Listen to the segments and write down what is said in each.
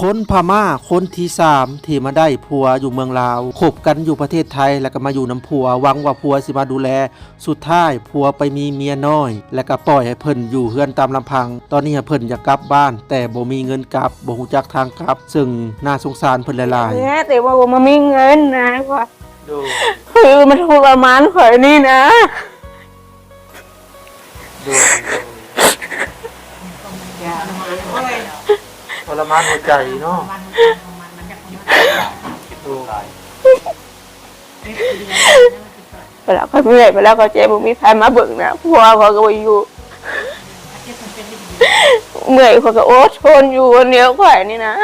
คนพม่าคนที่สามที่มาได้ผัวอยู่เมืองลาวคบกันอยู่ประเทศไทยแล้วก็มาอยู่น้ำผัวหวังว่าผัวสิมาดูแล สุดท้ายผัวไปมีเมียน้อย แล้วก็ปล่อยให้เพิ่นอยู่เฮือนตามลำพัง ตอนนี้เพิ่นอยากกลับบ้าน แต่บ่มีเงินกลับบ่ฮู้จักทางกลับ ซึ่งน่าสงสารเพิ่นหลายเนี่ยแต่ว่าผมมันมีเงินนะว่าๆดูคือมันทรมานข่อยนี่นะดูทรมาน รมานหัวใจเนาะดูเวลาเขาเมื่อยเวลาเขาเจ็บมมีใครมาเบิ่งนะพัวเขาก็ไปอยู่เมื่อยเขาก็โอ้ทนอยู่คนเดียวข่อยนี่นะ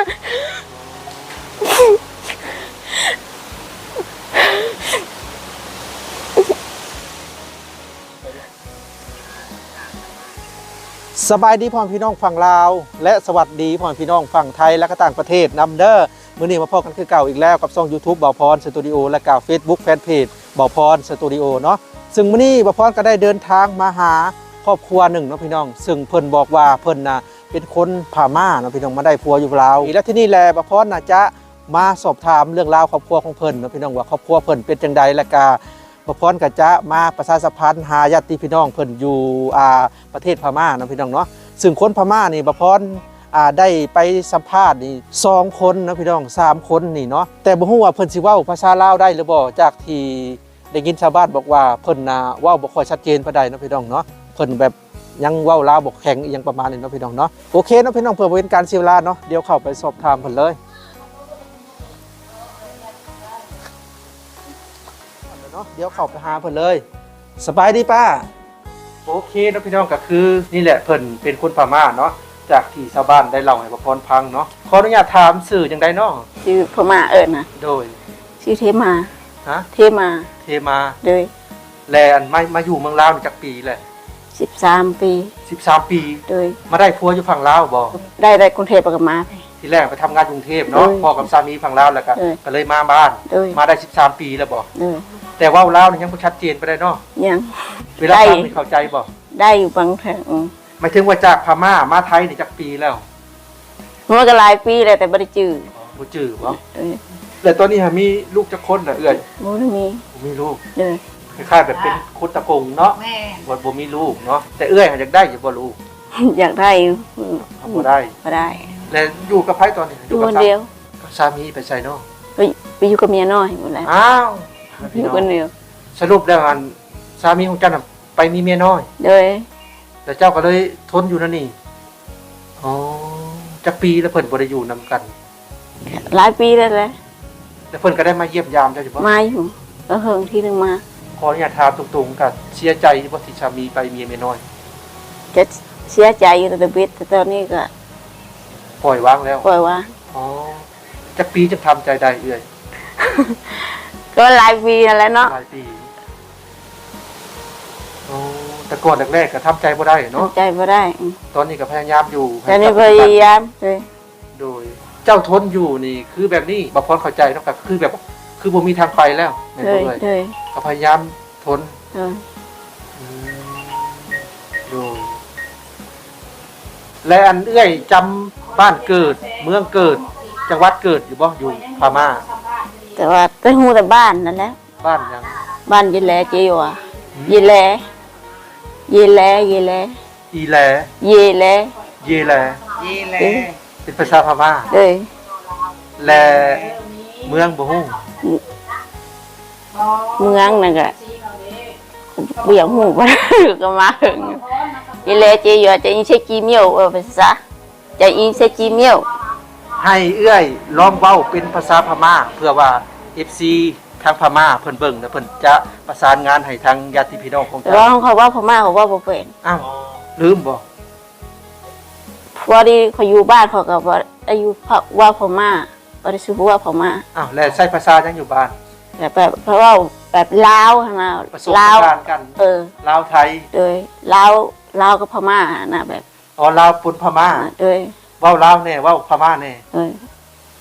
สบายดีพ่อพี่น้องฝั่งลาว และสวัสดีพ่อพี่น้องฝั่งไทยและก็ต่างประเทศนำเด้อมื้อนี้มาพบกันคือเก่าอีกแล้วกับช่อง YouTube บ่าวพรสตูดิโอและกับ Facebook Fanpage บ่าวพรสตูดิโอเนาะซึ่งมื้อนี้บ่าวพรก็ได้เดินทางมาหาครอบครัวหนึ่งเนาะพี่น้อง ซึ่งเพิ่นบอกว่าเพิ่นน่ะเป็นคนพม่าเนาะพี่น้องมาได้ผัวอยู่ลาวและที่นี่แหละบ่าวพรน่ะจะมาสอบถามเรื่องราวครอบครัวของเพิ่นเนาะพี่น้องว่าครอบครัวเพิ่นเป็นจังใดและก็ พรก็จะมาประชาสัมพันธ์หาญาติพี่น้องเพิ่นอยู่อ่าประเทศพม่านะพี่น้องเนาะซึ่งคนพม่านี่บ่พรอ่าได้ไปสัมภาษณ์นี่สองคนนะพี่น้องสามคนนี่เนาะแต่บ่ฮู้ว่าเพิ่นสิเว้าภาษาลาวได้หรือบ่จากที่ได้ยินชาวบ้านบอกว่าเพิ่นน่ะเว้าบ่ค่อยชัดเจนปานใดนะพี่น้องเนาะเพิ่นแบบยังเว้าลาวบ่แข็งอีหยังประมาณนี้เนาะพี่น้องเนาะโอเคเนาะพี่น้องเพื่อบ่เป็นการเสียเวลาเนาะเดี๋ยวเข้าไปสอบถามเพิ่นเลย เนาะเดี๋ยวเข้าไปหาเพิ่นเลย สบายดีป้า โอเคนะพี่น้องก็คือ นี่แหละเพิ่นเป็นคนพม่าเนาะจากที่ชาวบ้านได้เล่าให้พ่อพรพังเนาะขออนุญาตถามสื่อจังไดเนาะชื่อพม่าเอิญนะโดยชื่อเทมาฮะเทมาเทมาโดยแลอันมามาอยู่เมืองลาวนี่จักปีแหละสิบสามปี 13 ปี โดยมาได้ผัวอยู่ฝั่งลาวบ่ได้ได้กรุงเทพกับมาไป ทีแรกไปทำงานกรุงเทพเนาะโดยพ่อกับสามีฝั่งลาวแล้วก็โดยก็เลยมาบ้านโดยมาได้ 13 ปีแล้วบ่โดยแต่เว่าลาวนี่ยังบ่ชัดเจนไปได้เนาะยัง เวลาได้ ฟังไม่เข้าใจบ่ได้อยู่บางแห่งหมายถึงว่าจากพม่ามาไทยนี่จักปีแล้วมันก็หลายปีแล้วแต่บ่ได้จื้อบ่จื้อบ่โดยแล้วตอนนี้หามีลูกจักคนน่ะเอื้อยบ่ได้มีบ่มีลูกโดยคล้ายๆแบบเป็นคุดตะกงเนาะแม่บ่บ่มีลูกเนาะแต่เอื้อยหาอยากได้อยู่บ่ลูกอยากได้อยู่ทำบ่ได้ บ่ได้ แล้วอยู่กับไผตอนนี้อยู่กัคนเดียวสามีไปใส่เนาะไปไปอยู่กับเมียน้อยหมดแล้วอ้าวอยู่คนเดียวสรุปแล้วอันสามีของเจ้าน่ะไปมีเมียน้อยโดยแต่เจ้าก็เลยทนอยู่นั่นนี่อ๋อจักปีแล้วเพิ่นบ่ได้อยู่นํกัน หลายปีแล้วแหละแล้วเพิ่นก็ได้มาเยี่ยมยามเจ้าอยู่บ่มาอยู่ก็เฮิงที่หนึงมาขออนุญาตถามตรงๆกันเสียใจบ่ที่สามีไปมีเมียน้อยจะเสียใจอยู่แต่บิดแต่ตอนนี้ก็ ปล่อยวางแล้วปล่อยว่าอ๋อจักปีจะทำใจได้เอื้อยก็หลายปีนั่นแหล้วเนาะหลายปีอ๋อแต่ก่อนแรกๆก็ทำใจบ่ได้เนาะทำใจบ่ได้อืมตอนนี้ก็พยายามอยู่ตอนนี้พยายามเลยโดย เจ้าทนอยู่นี่ คือแบบนี้บ่พรเข้าใจเนาะก็คือแบบ คือบ่มีทางไปแล้วแม่นเลบ่ยเอ่ยเลยก็พยายามทนเลยอืมโดยและอันเอื้อยจำ บ้านเกิด เมืองเกิด จังหวัดเกิดอยู่บ่อยู่พม่า แต่ว่าแต่หูแต่บ้านนั่นแหละบ้านหยังบ้านยีแลเจียวอะยีแลยีแลยีแลอีแลยีแลเยแลยีแลเป็นภาษาพม่าเลย แลเมืองบ่ฮู้เมืองนั่นก็เบี่ยงหูบ่ได้ก็มาหึงยีแลเจียวจะอินเซจีเมียวเออภาษา จะอินเซจีเมียวให้เอื้อยลองเว้าเป็นภาษาพม่า เพื่อว่า FC ทางพม่าเพิ่นเบิ่งแล้วเพิ่นจะประสานงานให้ทางญาติพี่น้องของแต่เจ้าว่าเขาว่าพม่าเขาว่าบ่เป็นอ้าวลืมบ่พอดีเขาอยู่บ้านเขาก็ว่าอายุว่าพม่าบ่ได้ชื่อว่าพม่าอ้าวแล้วใช้ภาษาจังอยู่บ้านแบบแบบเพราะว่าแบบลาวใช่ไหมผสมลาวผสานกันเออลาวไทยโดยลาวลาวกับพม่านะแบบ อ๋อลาวปนพม่าโดยเว้าลาวแน่เว้าพม่าแน่โดย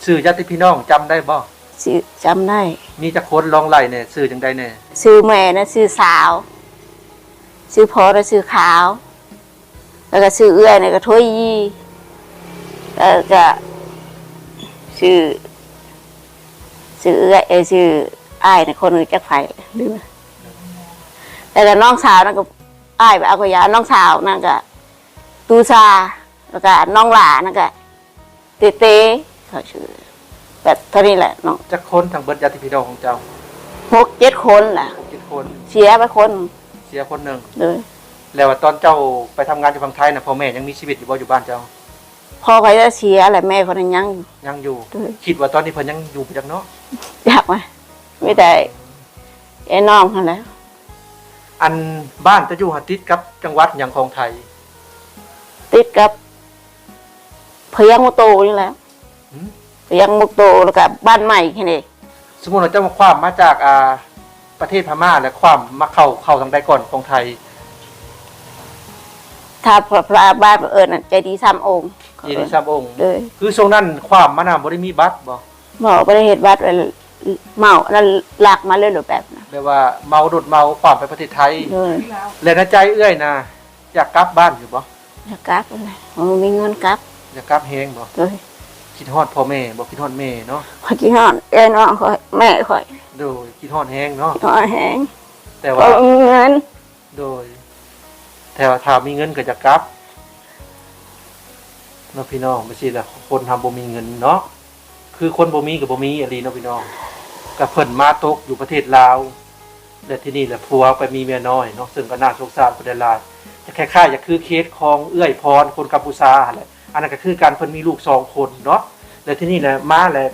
ชื่อญาติพี่น้องจำได้บ่ชื่อจำได้มีจักคนลองไล่แน่ชื่อจังได๋แน่ชื่อแม่นะชื่อสาวชื่อพ่อนะชื่อขาว แล้วก็ชื่อเอื้อยนะก็ถ้วยยีแล้วก็ชื่อชื่อเอื้อยเอยชื่ออ้ายในะคนอื่นจักไผลืมแต่ก็น้องสาวนั่นก็อ้ายไปเอากระยาน้องสาวนั่นก็ ตูซาแล้วก็น้องหลานั่นก็เตเต้เขาชื่อแบบเท่านี้แหละน้องจักคนทางเบิดญาติพี่น้องของเจ้าหกเจ็ดคนแหละหกเจ็ดคน เสียไปคนเสียคนหนึ่งเลยแล้วว่าตอนเจ้าไปทำงานอยู่ฝั่งไทยนะพ่อแม่ยังมีชีวิตอยู่บ่อยู่บ้านเจ้าพ่อเขาจะเสียแหละแม่เขานั้นยังอยู่ยังอยู่ด้วยคิดว่าตอนนี้เพิ่นยังอยู่ไปจักเนาะอยากไหมไม่ได้ไอ้น้องเขาแหล้วอันบ้านจะอยู่หัดติดกับจังหวัดหยังของไทย ติดกับพะยังมุกโตนี่แหละหืมพะยังมุกโตแล้วก็บ้านใหม่แค่นี้สมมุติว่าเจ้ามาความมาจากอ่าประเทศพม่าและความมาเข้าเข้าทางใดก่อนของไทย ถ้าพระพระบ้านเอิญน่ะใจดีซ้ำองค์ยีนิซัมองค์เลยคือช่วงนั้นความมานำบ่ได้มีบัตรบ่บอกประเหตุวัดไว้เมานั่นหลักมาเลยหรือแบบนะแปลว่าเมาโดดเมาความไปประเทศไทยเลยแล้วในใจเอื้อยนะอยากกลับบ้านอยู่บ่ จะกลับเลยมันมีเงินกลับอยากกลับแฮงบ่เลยคิดฮอดพ่อแม่บ่คิดฮอดแม่เนาะขอยกี่ห้อนไอ้น้องขอยแม่ขอยโดยคิดฮอดแฮงเนาะขอยแหงแต่ก็ว่ามีเงินโดยแต่ว่าถ้ามีเงินก็จะกลับเนาะพี่น้องไม่ใช่ละคนทำบ่มีเงินเนาะคือคนบ่มีกับบ่มีอะไรเนาะพี่น้องกับเพิ่นมาตกอยู่ประเทศลาวและที่นี่แหละผัวไปมีเมียน้อยเนาะซึ่งก็น่าสงสารคนหลายๆจะ คล้ายๆจะคือเคสของเอื้อยพรคนกัมพูชาแหละอันนั้นก็คือการเพิ่นมีลูกสองคนเนาะและที่นี่แหละมาแหละ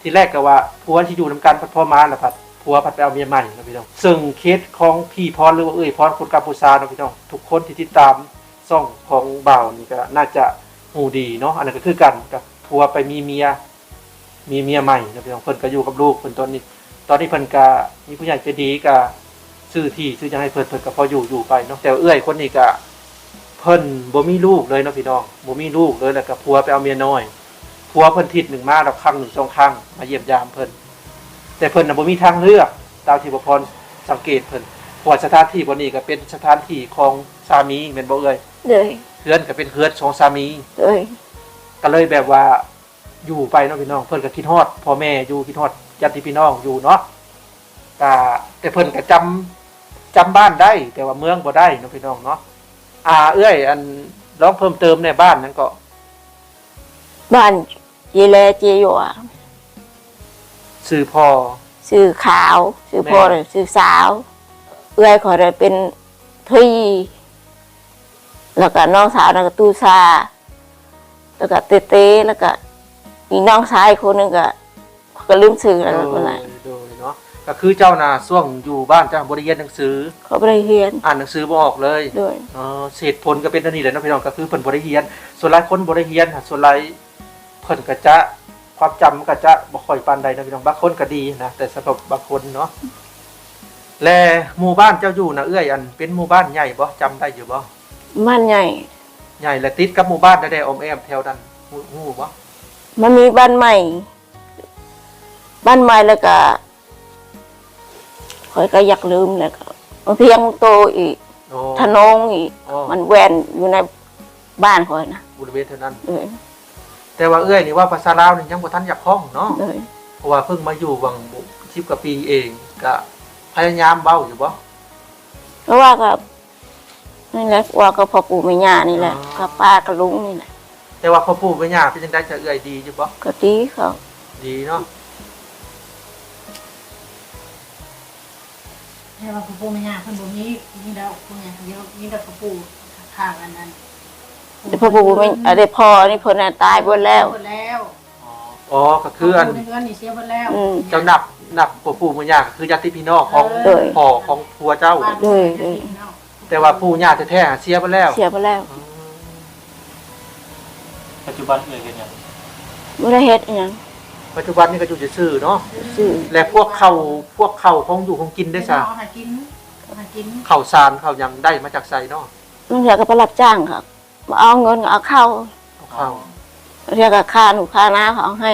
ที่แรกก็ว่าผัวที่อยู่นํกันพัดพ่อมาแล้วพัดผัวพัดไปเอาเมียใหม่เนาะพี่น้องซึ่งเคสของพี่พรหรือว่าเอื้อยพรคนกัมพูชาเนาะพี่น้องทุกคนที่ติดตามซ่องของบ่าวนี่ก็น่าจะหูดีเนาะอันนั้นก็คือกันกับผัวไปมีเมียมีเมียใหม่นะพี่น้องเพิ่นก็อยู่กับลูกเพิ่นตอนนี้ ตอนนี้เพิ่นก็มีผู้ใหญ่ใจดีก็ ซื้อที่ซื้อจะให้เพิ่นเพิ่นก็พออยู่อยู่ไปเนาะแต่ว่าเอื้อยคนนี้ก็เพิ่นบ่มีลูกเลยเนาะพี่น้องบ่มีลูกเลยแล้วก็ผัวไปเอาเมียน้อยผัวเพิ่นทิศหนึ่งมาแล้วครั้งหนึ่งสองครั้งมาเยี่ยมยามเพิ่นแต่เพิ่นน่ะบ่มีทางเลือกตามที่บ่พรสังเกตเพิ่นเพราะว่าสถานที่บ่นี้ก็เป็นสถานที่ของสามีแม่นบ่เอ้ยเลยเฮือนก็เป็นเฮือนของสามีเลยก็เลยแบบว่าอยู่ไปเนาะพี่น้อง เพิ่นก็คิดฮอดพ่อแม่อยู่คิดฮอดญาติพี่น้องอยู่เนาะก็แต่เพิ่นก็จำ จำบ้านได้ แต่ว่าเมืองบ่ได้เนาะพี่น้องเนาะอ่า เอ้ยอันลองเพิ่มเติมในบ้านนั้นก็ บ้านเจเลเจโยอะสื่อพ่อชื่อขาวชื่อพ่อแม่เลยชื่อสาว เอื้อยขอยเลยเป็นทีแล้วก็น้องสาวนั่นก็ตูซาแล้วก็เตเต้แล้วก็มีน้องชายคนหนึงก็ก็ลืมชื่อแล้วโดคนนั้นยโดยเนาะ ก็คือเจ้าน่ะช่วงอยู่บ้านเจ้าบ่ได้เรียนหนังสือ เขาไม่ได้เรียนอ่านหนังสือบ่ออกเลยด้วยเออเหตุผลก็เป็นอันนี้แหละเนาะพี่น้องก็คือเพิ่นบ่ได้เรียน ส่วนหลายคนบ่ได้เรียนค่ะส่วนหลายเพิ่นก็จะความจำมันก็จะบ่ค่อยปานใดนะพี่น้องบางคนก็ดีนะแต่สำหรับบางคนเนาะและหมู่บ้านเจ้าอยู่นะเอื้อยอันเป็นหมู่บ้านใหญ่บ่จำได้อยู่บ่มันใหญ่ใหใหญ่และติดกับหมู่บ้านใดๆออมแอมแถวนั้นฮู้ฮู้บ่มันมีบ้านใหม่ บ้านใหม่แล้วก็ คอยก็อยากลืมแล้วก็มันเพียงโตอีกโอ้ทนงอีก อ๋อ มันแวนอยู่ในบ้านคอยนะบริเวณเท่านั้น เลยแต่ว่าเอื้อยนี่ว่าภาษาลาวนี่ยังบ่ทันอยากคล่องเนาะเลยเพราะว่าเพิ่งมาอยู่วัง10กว่าปีเองก็พยายามเว้าอยู่บ่ เพราะว่ากับนี่แหละว่ากับพ่อปู่แม่ย่านี่แหละอ๋อ กับป้ากับลุงนี่แหละแต่ว่าพ่อปู่แม่ย่าเป็นจังได๋จะเอื้อยดีอยู่บ่ก็ดีเขาดีเนาะ แต่ว่าพ่อปู่แม่ย่าเพิ่นบ่มีมีดอกปู่ย่าเดียวมีดอกพ่อปู่ข้างอันนั้นแต่พ่อปู่ไม่อะไรพ่อนี่เพิ่นน่ะตายหมดแล้ว หมดแล้วอ๋อก็คืออันพ่ปู่ในเรือนนี่เสียหมดแล้วอืม เจ้านับนับปู่ปู่ม่าย่าก็คือญาติพี่น้องของเออ พ่อของผัวเจ้าบ้านเลยเลยเนาะแต่ว่าปู่ย่าแท้ๆเสียไปแล้วเสียไปแล้วปัจจุบันเอ่ยกันยังไม่ได้เฮ็ดอหยัง ปัจจุบันนี่ก็อยู่ซื่อๆเนาะซื้อและพวกเขาพวกเขาของอยู่ของกินได้ซะเอาหากินเอาหากินข้าวสารข้าวหยังได้มาจากไสเนาะมันเรียกก็ไปรับจ้างครับมาเอาเงินเอาเข้าข้าวเรียกกับค่าหนูค่าน้าเขาให้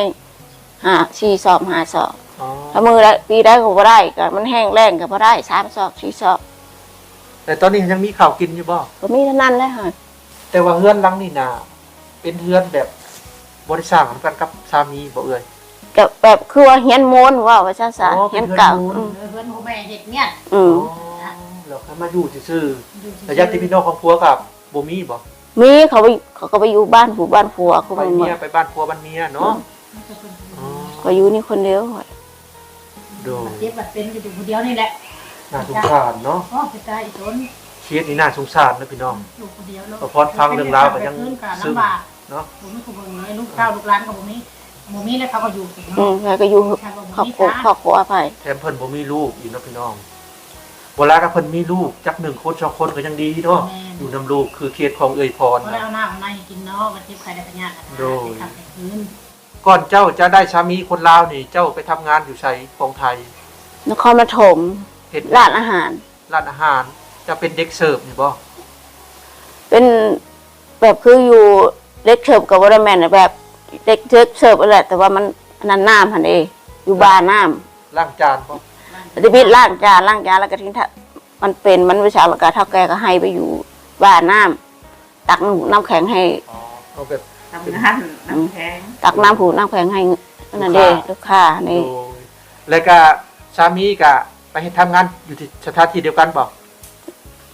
หาสี่สอบหาสอบอ๋อถ้ามือละปีได้ก็บ่ได้ก็มันแห้งแล้งก็บ่ได้สามสอบสี่สอบแต่ตอนนี้ยังมีข้าวกินอยู่บ่ก็มีเท่านั้นแหละค่ะแต่ว่าเฮือนหลังนี่น่ะเป็นเฮือนแบบบ่ได้สร้างกันกับสามีบ่เอ่ย กับแบบคือว่าเฮียนโมนว่าว่าซะซะอ๋อเป็เฮียนนเก่าเฮือนโมนอืมเออเพื่อนพ่อแม่เห็ดเนี่ยอืมอ๋อแล้วก็มาอยู่ซื่ออยู่ๆแต่ญาติพี่น้องของผัวกับบ่มีบ่มีเขาไปเขาก็ไปอยู่บ้านผู้บ้านผัวเขาไปไปหมเมีดยไปบ้านผัวบ้านเมียเนาะอ๋อก็อยู่นี่คนเดียวโดยเจ็บบัดเป็นก็อยู่คนเดียวนี่แหละน่าสงสารเนาะอ๋อไปตายอีกต้นเคสนี้น่าสงสารนะพี่น้อง อยู่คนเดียวแล้วพอพอฟังเรื่องราวก็ยังซึ้ซึ้งงลำบากเนาะ ผมไม่คุยเลยลูกเต้าลูกหลานกับผมนี่ ผมนี่แล้วเขาก็อยู่กับผมอืมแล้วก็อยู่ครอบครัวครอบครัวไปแถมเพิ่นบ่มีลูกอีกเนาะพี่น้องเวลากับเพิ่นมีลูกจักหนึ่งคนสองคนก็ยังดีเนาะอยู่นํลูกคือเคสของเอ่ยพรก็ได้นะ เอาหน้าเอาในกินเนาะมันเจ็บใครได้ปัญญาโดย ทำแต่คืนก่อนเจ้าจะได้สามีคนลาวนี่ เจ้าไปทำงานอยู่ไสของไทยนครปฐมเฮ็ดร้านอาหาร ร้านอาหาร จะเป็นเด็กเสิร์ฟนี่บ่เป็นแบบคืออยู่เล็กเสิร์ฟกับวอร์แมนน่ะแบบ เล็กเสิร์ฟเสิร์ฟอะไรแต่ว่ามันอันนั้นน้ำหันเองอยู่บาร์น้ล้างจานบ่ำแต่ที่พี่ล้างจานล้างจานแล้วก็ทิ้งถ้ามันเป็นมันวิชาละกาเท่าแกก็ให้ไปอยู่บาร์น้ำตักน้ำแข็งให้ อ๋อเอาแบบ ทำงานน้ำแข็งตักน้ำผูน้ำแข็งให้นั่นเด้ลูกค้าโดนี่ยแล้วก็สามีก็ไปเฮ็ดทำงานอยู่ที่สถานที่เดียวกันบ่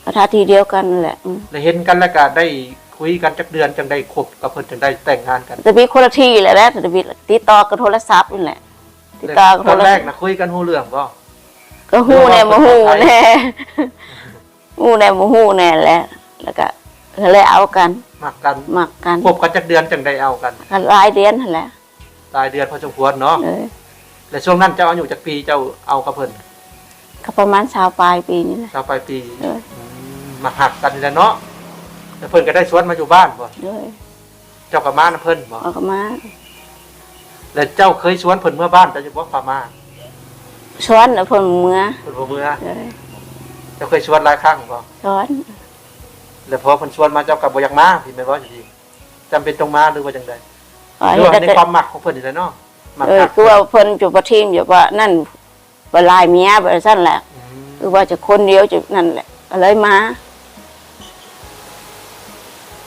ประทาทีเดียวกันนั่นแหละอืมแล้วเห็นกันแล้วก็ได้ คุยกันจักเดือนจังได้คบกับเพิ่นจังได้แต่งงานกันแต่พี่คนละที่แหละแล้วแต่พี่ติดต่อกับโทรศัพท์นี่แหละติดต่อกับตโทอนรแรศักพท์นะคุยกันฮู้เรื่องบ่ก็หู้แน่บ่หู้แน่หู้แน่บ่หู้แน่แหละแล้วก็เลยเอากันมักกันหมักกันคบกันจักเดือนจังได้เอากันกันหลายเดือนนั่นแหละรายเดือนพอสมควรเนาะเออและช่วงนั้นเจ้าอายุจักปีเจ้าเอากับเพิ่นก็ประมาณชาวปลายปีนี่แหละชาวปลายปีเออมมาหักกันนี่แหละเนาะ แล้วเพิ่นก็ได้สวนมาอยู่บ้านบ่เด้อเจ้าก็มานํเพิ่นบ่เอาก็มาแล้วเจ้าเคยสวนเพิ่นเมื่อบ้านเจ้าอยู่บ่ป่ามาช้อนแล้วเพิ่นเมื่อเพิ่นบ่เมื่อเด้อเจ้าเคยสวนหลายครั้งบ่ช้อนแล้วพอเพิ่นชวนมาเจ้าก็บ่อยากมาพี่แม่นบ่จริงๆจำเป็นต้องมาหรือว่าจังได๋อ๋อหรือเฮ็ดว่าในแต่ความมักของเพิ่นนี่แหละเนาะมักเออหักคือว่าเพิ่นจุประทีมอยู่ว่านั่นบ่ลายเมียบ่ซั่นแหละอืมคือว่าจะคนเดียวจะนั่นแหละก็เลยมา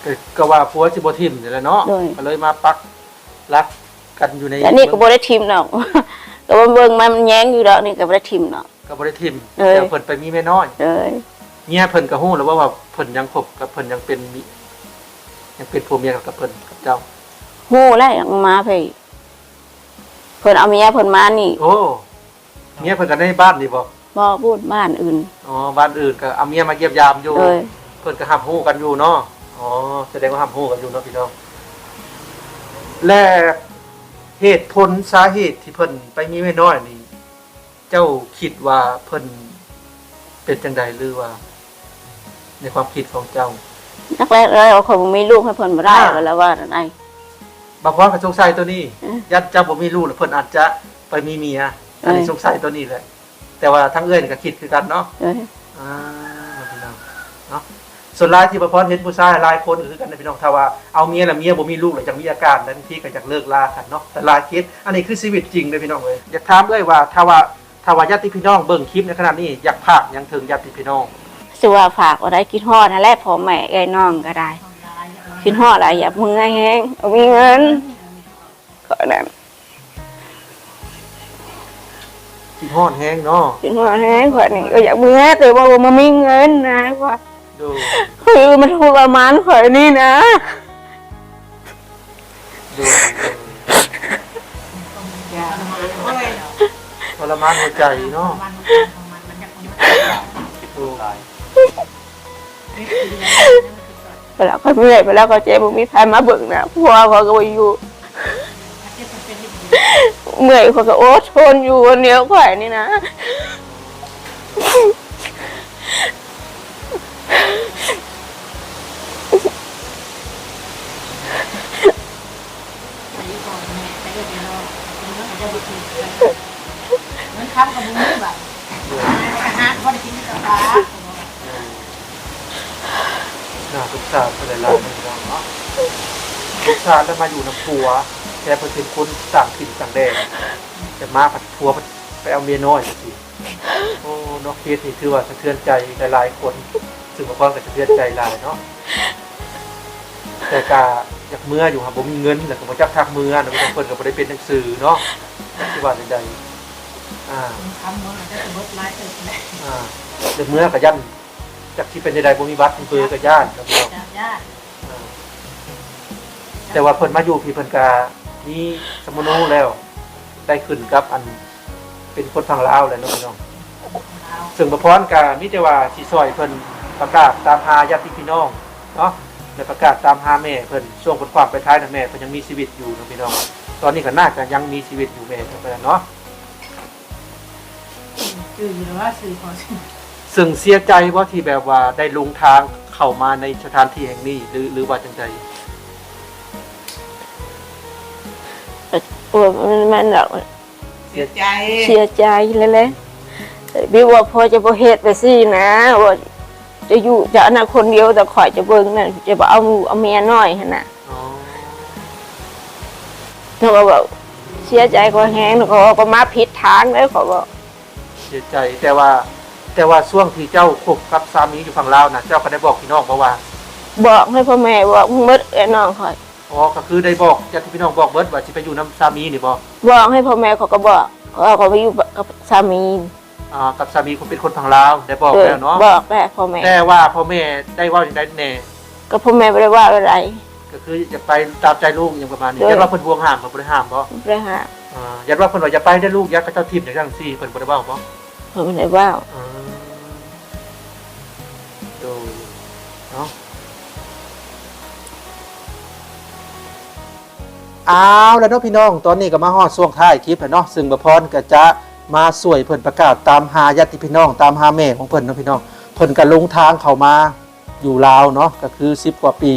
ก็ก็ว่าผัวสิบ่ทิ่มนี่แหละเนาะโดย ก็เลยมาปักรักกันอยู่ในแต่นี่ก็บ่ได้ทีมดอก ก็บ่เบิ่งมันแย้งอยู่ดอกนี่ก็บ่ได้ทีมดอก ก็บ่ได้ทิ่มเอ้ย แต่เพิ่นไปมีแม่น้อยเด้อเมียเพิ่นก็ฮู้แล้วว่าว่าเพิ่นยังคบกับเพิ่นยังเป็นมิยังเป็นผัวเมียกับเพิ่นกับเจ้า ฮู้แล้วยังมาเพิ่นเพิ่นเอาเมียเพิ่นมานี่โอ้เมียเพิ่นก็ในบ้านนี่บ่บ่พูดบ้านอื่นอ๋อบ้านอื่นก็เอาเมียมาเยี่ยมยามอยู่ เลยเพิ่นก็หับฮู้กันอยู่เนาะ อ๋อ แสดงว่าหับฮู้กันอยู่เนาะพี่น้อง และเหตุผลสาเหตุที่เพิ่นไปมีแม่น้อยนี่ เจ้าคิดว่าเพิ่นเป็นจังใดหรือว่า ในความคิดของเจ้านักแรกเลยเอาคนบ่มีลูกให้เพิ่นบ่ได้ก็แล้วว่าไดบางคนก็สงสัยตัวนี้ เออยัดเจ้าบ่มีลูกแล้วเพิ่นอาจจะไปมีเมียอันนี้เออ สงสัยตัวนี้แหละแต่ว่าทั้งเอ้ยนี่ก็คิดคือกันเนาะเด้ออ่าพี่น้องเนาะ ส่วนหลายที่บ่พรเห็นผู้ชายหลายคนก็คือกันนะพี่น้องถ้าว่าเอาเมียแล้วเมียบ่มีลูกแล้วจังมีอาการนั้นที่ก็อยากเลิกลากันเนาะแต่หลายเคสอันนี้คือชีวิตจริงเลยพี่น้องเอ้ยอยากถามเอ้ยว่าถ้าว่าถ้าว่าญาติพี่น้องเบิ่งคลิปในขณะนี้อยากพากหยังถึงญาติพี่น้องสิว่าฝากเอาได้คิดฮอดนั่นแหละพ่อแม่เอ้ยน้องก็ได้คิดฮอดอะไรอย่าเมื่อยแฮงเอามีเงินก็นั้นคิดฮอดแฮงเนาะคิดฮอดแฮงข่อยนี่ก็อยากเมื่อยแต่ว่าบ่มีเงินนะว่า ดูคือมันทุกข์มานข่อยนี่นะ ดูอย่าโอ้ยทรมานหัวใจเนาะมันมันมันจะคนดูไปแล้วก็เมื่อยไปแล้วก็เจ็บบ่มีใครมาเบิ่งนะพัวเขาก็บ่อยู่เจ็บเป็นเมื่อยเขาก็โอ้ทนอยู่คนเดียวข่อยนี่นะ เหมือนคำกับมือแบบอาหารพอได้กินกับปลาน่าสงสารคนหลายๆพี่น้องเนาะสงสารแล้วมาอยู่น้ำผัวแต่เพิ่นเป็นคนต่างถิ่นต่างแดนแต่มาผัดผัวไปเอาเมียน้อยสิโอ้เนอกเคสนี่ถือว่าสะเทือนใจหลายๆคนซึ่งบางคนก็สะเทือนใจหลายเนาะแต่กาอยากเมื่ออยู่ครับบ่มีเงินแล้วก็บ่จักทักเมื่อนะบ่ต้องเพิ่นก็บ่ได้เป็นหนังสือเนาะที่ว่าใดๆ อ่าทำมันอาจจะสมมติไลฟ์ตึกแหละอ่าเรื่องเมื่อก็ยันจากที่เป็นใดๆบ่มีบัตรมีเบอร์ก็ย่านครับพี่น้องจากญาติอ่าแต่ว่าเพิ่นมาอยู่พี่เพิ่นก็มีสมโนแล้วได้ขึ้นกับอันเป็นคนฝั่งลาวแล้วเนาะพี่น้องเราซึ่งประพรก็มีแต่ว่าสิซอยเพิ่นประกาศตามหาญาติพี่น้องเนาะและประกาศตามหาแม่เพิ่นช่วงเพิ่นความไปท้ายนะแม่เพิ่นยังมีชีวิตอยู่เนาะพี่น้อง ตอนนี้ก็น่าจะยังมีชีวิตอยู่แม่เพิ่นเนาะ สื่อหรือว่าสื่อของสื่อซึ่งเสียใจว่าที่แบบว่าได้ลงทางเข้ามาในสถานที่แห่งนี้ หรือหรือว่าจังไดปวดมันมันแบบเสียใจเสียใจเลยเลยบิวว่าพอจะบ่เฮ็ดไปสินะว่าจะอยู่จะอนาคนเดียวแต่ข่อยจะเบิ่งนั่นจะบ่เอาหมู่เอาเมียน้อยหั่นน่ะอ๋อเขาก็บอกเสียใจก็แห้งเขาก็มาผิดทางเลยเขาบอก เสียใจ แต่ว่า แต่ว่าช่วงที่เจ้าคบกับสามีอยู่ฝั่งลาวนะเจ้าก็ได้บอกพี่น้องเพราะว่า บอกให้พ่อแม่บอกมึงมืดไอ้น้องคอย อ๋อก็คือได้บอกญาติพี่น้องบอกเบิดว่าสิไปอยู่นํสามีนี่บ่บอกให้พ่อแม่เขาก็บอกเขาก็ไปอยู่กับสามีอ่ากับสามีคนเป็นคนฝั่งลาวได้บอกเออแล้วเนาะบอกแม่พ่อแม่แต่ว่าพ่อแม่ได้เว่าอย่างใดแน่ก็พ่อแม่ไม่ได้ว่าอะไร ก็คือจะไปตามใจลูกอย่างประมาณนี้เออยันว่าเพิ่นห่วงห้ามบ่บ่ได้ห้ามบ่ไม่ได้หาอ่ายันว่าเพิ่นว่าอย่าไปได้อลูกยักกับเจ้าทิพย์อย่างจังซี่เพิ่นบ่ได้เว้าบ่ พ่อไม่ได้ว่าอ่าโดยเนาะเอาแล้วเนาะพี่น้อง ตอนนี้ก็มาฮอดช่วงท้ายคลิปแล้วเนาะซึ่งบพรก็จะมาสวยเพิ่นประกาศตามหาญาติพี่น้อง ตามหาแม่ของเพิ่นเนาะพี่น้องเพิ่นก็ลงทางเข้ามาอยู่ลาวเนาะก็คือ 10 กว่าปี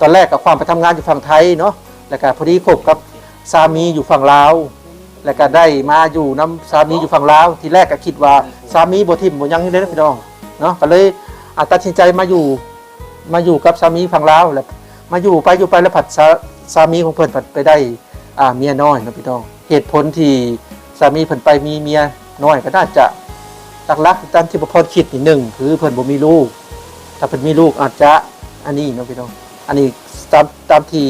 ตอนแรกกับความไปทำงานอยู่ฝั่งไทยเนาะแล้วก็พอดีคบกับสามีอยู่ฝั่งลาว แล้วก็ได้มาอยู่น้ำสามีอยู่ฝั่งลาวทีแรกก็คิดว่าสามีบ่ทิมบ่ยังนี่เด้อพี่น้องเนาะก็เลยอาตัดสินใจมาอยู่มาอยู่กับสามีฝั่งลาวแล้วมาอยู่ไปอยู่ไปแล้วผัดสาสามีของเพิ่นผัดไปได้อ่าเมียน้อยเนาะพี่น้อง เหตุผลที่สามีเพิ่นไปมีเมียน้อยก็น่าจะหลักๆตามที่ประพรคิดนี่หนึ่งคือเพิ่นบ่มีลูก ถ้าเพิ่นมีลูกอาจจะอันนี้เนาะพี่น้อง อันนี้ตามตามที่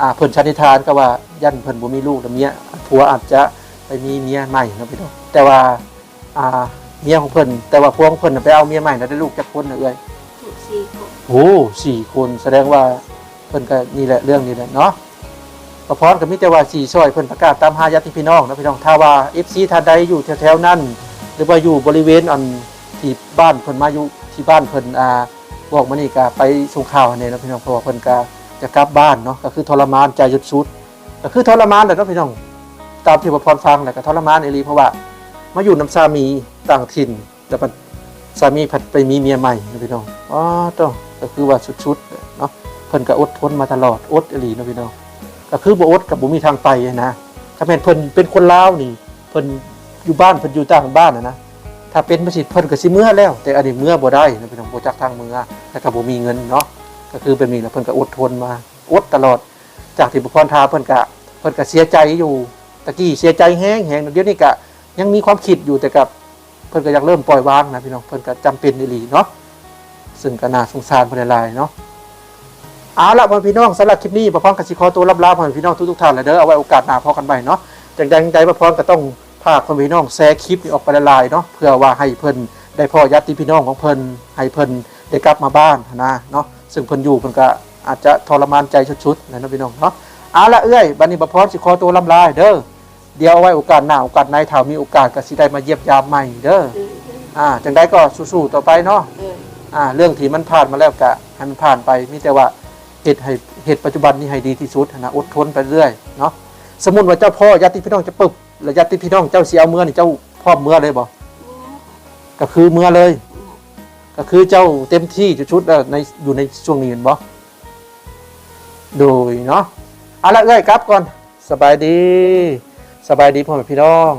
อ่าเพิ่นสันนิษฐานก็ว่า ยันเพิ่นบ่มีลูกแล้วเมียผัวอาจจะไปมีเมียใหม่เนาะพี่น้องแต่ว่าอ่าเมียของเพิ่นแต่ว่าผัวของเพิ่นน่ะไปเอาเมียใหม่แล้วได้ลูกจักคนน่ะเอ้ยสี่คนโอ้สี่คนแสดงว่าเพิ่นก็นี่แหละเรื่องนี้แหละเนาะประพรก็มีแต่ว่าสี่ซอยเพิ่นประกาศตามหาญาติพี่น้องนะพี่น้องถ้าว่า FC ท่านใดอยู่แถวๆนั้นหรือว่าอยู่บริเวณอันที่บ้านเพิ่นมาอยู่ที่บ้านเพิ่นอ่าบอกมานี่ก็ไปส่งข่าวให้นะพี่น้องเพราะว่าเพิ่นก็จะกลับบ้านเนาะก็คือทรมานใจหยุดสุด ก็คือทรมานแหละเนาะพี่น้องตามที่ประพรฟังแหละก็ทรมานเอลีเพราะว่ามาอยู่นํสามีต่างถิ่นแล้วก็สามีผัดไปมีเมียใหม่นะพี่น้องอ๋อต้องก็คือว่าสุดๆเนาะเพิ่นก็อดทนมาตลอดอดเอลีนะพี่น้องก็คือบ่อดกับบ่มีทางไปนะถ้าแม่นเพิ่นเป็นคนลาวนี่เพิ่นอยู่บ้านเพิ่นอยู่ต่างบ้านนะนะถ้าเป็นประสิทธิ์เพิ่นก็สิเมื่อแล้ว แต่อันนี้เมื่อบ่ได้นะพี่น้องบ่จักทางเมื่อแล้วก็บ่มีเงินเนาะก็คือเป็นนี่แหละเพิ่นก็อดทนมาอดตลอด จากที่บุพรทาเพิ่นก็เพิ่นก็เสียใจอยู่ตะกี้เสียใจแห้งแฮงเดี๋ยวนี้ก็ยังมีความคิดอยู่แต่กับเพิ่นก็อยากเริ่มปล่อยวางนะพี่น้องเพิ่นก็จำเป็นอีหลีเนาะซึ่งก็น่าสงสารเพิ่นหลายเนาะเอาละพ่อพี่น้องสำหรับคลิปนี้ประพรกับสิขอตัวรับลาพ่อพี่น้องทุกๆท่านแล้วเด้อเอาไว้โอกาสหน้าพอกันใหม่เนาะจังใดจังใดประพรก็ต้องพาพ่อพี่น้องแชร์คลิปนี้ออกไปหลายเนาะเพื่อว่าให้เพิ่นได้พ่อญาติพี่น้องของเพิ่นให้เพิ่นได้กลับมาบ้านนะเนาะซึ่งเพิ่นอยู่เพิ่นก็ อาจจะทรมานใจชุดๆนะเนาะพี่น้องเนาะเอาละเอ้ยบัดนี้ประพรสิขอตัวลำลายเด้อเดี๋ยวเอาไว้โอกาสหน้าโอกาสในถ้ามีโอกาสก็สิได้มาเยียมยามใหม่เด้ออ่าจังได้ก็สู้ๆต่อไปเนาะอ่าเรื่องที่มันผ่านมาแล้วกะให้มันผ่านไปมีแต่ว่าเหตุให้เหตุปัจจุบันนี้ให้ดีที่สุดนะอดทนไปเรื่อยเนาะสมมุติว่าเจ้าพ่อญาติพี่น้องจะปึบแล้วญาติพี่น้องเจ้าเสียเอาเมื่อนี่เจ้าพ่อเมื่อเลยบ่ก็คือเมื่อเลย ก็คือเจ้าเต็มที่ชุดๆในอยู่ในช่วงนี้เห็นบ่ โดยเนาะเอาละเอ้ยครับก่อนสบายดี สบายดีพ่อแม่พี่น้อง